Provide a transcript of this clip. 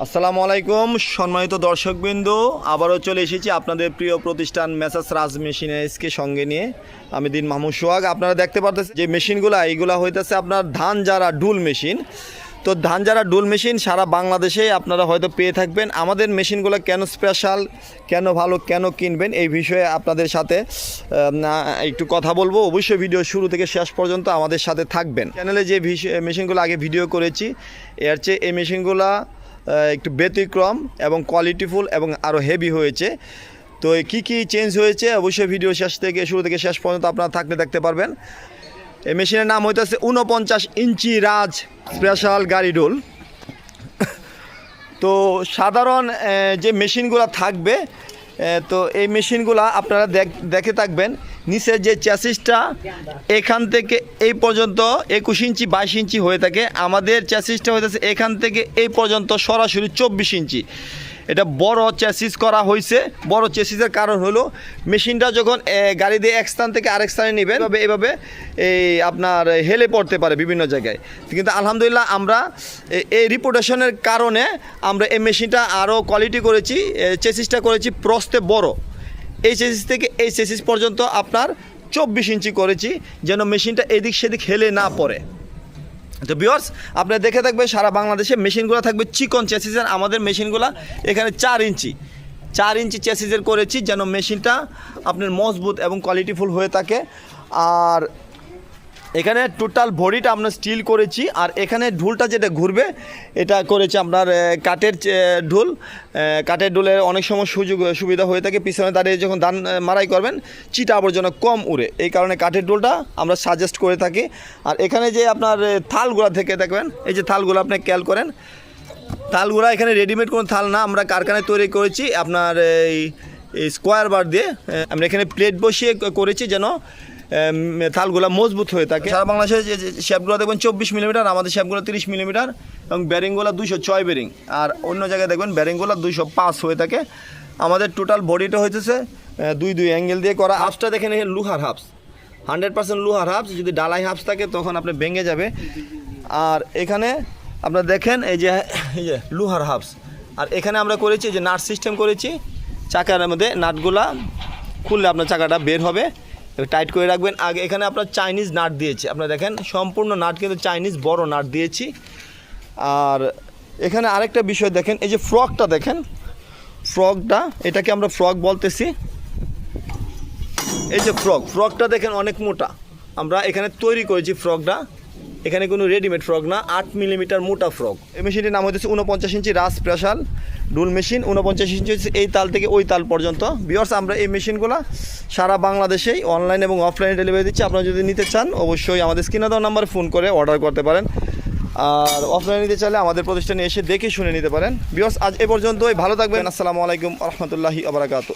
আসসালামু আলাইকুম, সম্মানিত দর্শকবৃন্দ, আবারও চলে এসেছি আপনাদের প্রিয় প্রতিষ্ঠান মেসাস রাজ মেশিনারিজকে সঙ্গে নিয়ে। আমি দিন মাহমুদ সোহাগ, আপনারা দেখতে পারতেছেন যে মেশিনগুলো, এইগুলা হইতেছে আপনার ধান যারা ডুল মেশিন। তো ধান যারা ডুল মেশিন সারা বাংলাদেশে আপনারা হয়তো পেয়ে থাকবেন। আমাদের মেশিনগুলো কেন স্পেশাল কেন ভালো, কেন কিনবেন এই বিষয়ে আপনাদের সাথে একটু কথা বলব। অবশ্যই ভিডিও শুরু থেকে শেষ পর্যন্ত আমাদের সাথে থাকবেন। চ্যানেলে যে মেশিনগুলো আগে ভিডিও করেছি, এর চেয়ে এই মেশিনগুলো একটু ব্যতিক্রম এবং কোয়ালিটিফুল এবং আরও হেভি হয়েছে। তো কি কি চেঞ্জ হয়েছে? অবশ্যই ভিডিও শেষ থেকে, শুরু থেকে শেষ পর্যন্ত আপনারা থাকলে দেখতে পারবেন। এই মেশিনের নাম হইতেছে উনপঞ্চাশ ইঞ্চি রাজ স্পেশাল গাড়ি ডোল তো সাধারণ যে মেশিনগুলো থাকবে তো এই মেশিনগুলো আপনারা দেখে থাকবেন। নিচের যে চ্যাসিসটা এখান থেকে এই পর্যন্ত একুশ ইঞ্চি, বাইশ ইঞ্চি হয়ে থাকে। আমাদের চ্যাসিসটা হইতেছে এখান থেকে এই পর্যন্ত সরাসরি চব্বিশ ইঞ্চি। এটা বড় চ্যাসিস করা হয়েছে বড় চ্যাসিসের কারণ হলো, মেশিনটা যখন গাড়ি দিয়ে এক স্থান থেকে আরেক স্থানে নেবেন তবে এভাবে এই আপনার হেলে পড়তে পারে বিভিন্ন জায়গায়। কিন্তু আলহামদুলিল্লাহ আমরা এই রিপোর্টেশনের কারণে আমরা এই মেশিনটা আরও কোয়ালিটি করেছি চেসিসটা করেছি প্রস্তে বড়। এই চেসিস থেকে এইচএসএস পর্যন্ত আপনার চব্বিশ ইঞ্চি করেছি, যেন মেশিনটা এদিক সেদিক হেলে না পড়ে। তো বিয়ার্স আপনি দেখে থাকবেন, সারা বাংলাদেশে মেশিনগুলো থাকবে চিকন চেসিসের আমাদের মেশিনগুলো এখানে চার ইঞ্চি। চার ইঞ্চি চেসিসের করেছি, যেন মেশিনটা আপনার মজবুত এবং কোয়ালিটিফুল হয়ে থাকে। আর এখানে টোটাল ভরিটা আমরা স্টিল করেছি, আর এখানে ঢুলটা যেটা ঘুরবে, এটা করেছি আপনার কাঠের ঢুল। কাঠের ঢুলের অনেক সময় সুযোগ সুবিধা হয়ে থাকে, পিছনে দাঁড়িয়ে যখন ধান মারাই করবেন, চিটা আবর্জনা কম উড়ে। এই কারণে কাঠের ঢুলটা আমরা সাজেস্ট করে থাকি। আর এখানে যে আপনার থালগুলা থেকে দেখবেন, এই যে থালগুলো আপনি খেয়াল করেন, থালগুলা এখানে রেডিমেড কোনো থাল না, আমরা কারখানায় তৈরি করেছি, আপনার এই স্কোয়ার বার দিয়ে। আমরা এখানে প্লেট বসিয়ে করেছি যেন থালগুলা মজবুত হয়ে থাকে। সারা যে শেপগুলো দেখবেন চব্বিশ মিলিমিটার আমাদের শেপগুলো তিরিশ মিলিমিটার এবং ব্যারিংগুলো দুশো ছয় বেরিং আর অন্য জায়গায় দেখবেন ব্যারিংগুলো দুশো পাঁচ হয়ে থাকে। আমাদের টোটাল বডিটা আহ, দুই দুই অ্যাঙ্গেল দিয়ে করা হাফসটা দেখেন লুহার হাফস হান্ড্রেড পার্সেন্ট লুহার হাফস যদি ডালাই হাফস থাকে তখন আপনি ভেঙে যাবে। আর এখানে আপনারা দেখেন এই যে এই যে লুহার হাফস আর এখানে আমরা করেছি যে নাট সিস্টেম করেছি। চাকার মধ্যে নাটগুলা খুললে আপনার চাকাটা বের হবে। টাইট করে রাখবেন। আগে এখানে আপনার চাইনিজ নাট দিয়েছি। আপনারা দেখেন, সম্পূর্ণ নাট কিন্তু চাইনিজ বড় নাট দিয়েছি। আর এখানে আরেকটা বিষয় দেখেন, এই যে ফ্রকটা দেখেন, ফ্রকটা, এটাকে আমরা ফ্রক বলতেছি। এই যে ফ্রক, ফ্রকটা দেখেন অনেক মোটা। আমরা এখানে তৈরি করেছি ফ্রকটা। এখানে কোনো রেডিমেড ফ্রক না, আট মিলিমিটার মোটা ফ্রক। এই মেশিনটির নাম হচ্ছে উনপঞ্চাশ ইঞ্চি রাস স্পেশাল। ডুল মেশিন উনপঞ্চাশ ইঞ্চি এই তাল থেকে ওই তাল পর্যন্ত। বিয়ার্স আমরা এই মেশিনগুলো সারা বাংলাদেশেই অনলাইন এবং অফলাইনে ডেলিভারি দিচ্ছি। আপনারা যদি নিতে চান, অবশ্যই আমাদের স্ক্রিনে দেওয়া নাম্বারে ফোন করে অর্ডার করতে পারেন। আর অফলাইনে নিতে চাইলে আমাদের প্রতিষ্ঠানে এসে দেখে শুনে নিতে পারেন। বিয়ার্স আজ এ পর্যন্তই। ভালো থাকবেন। আসসালামু আলাইকুম রহমতুল্লাহি আবরাকাতু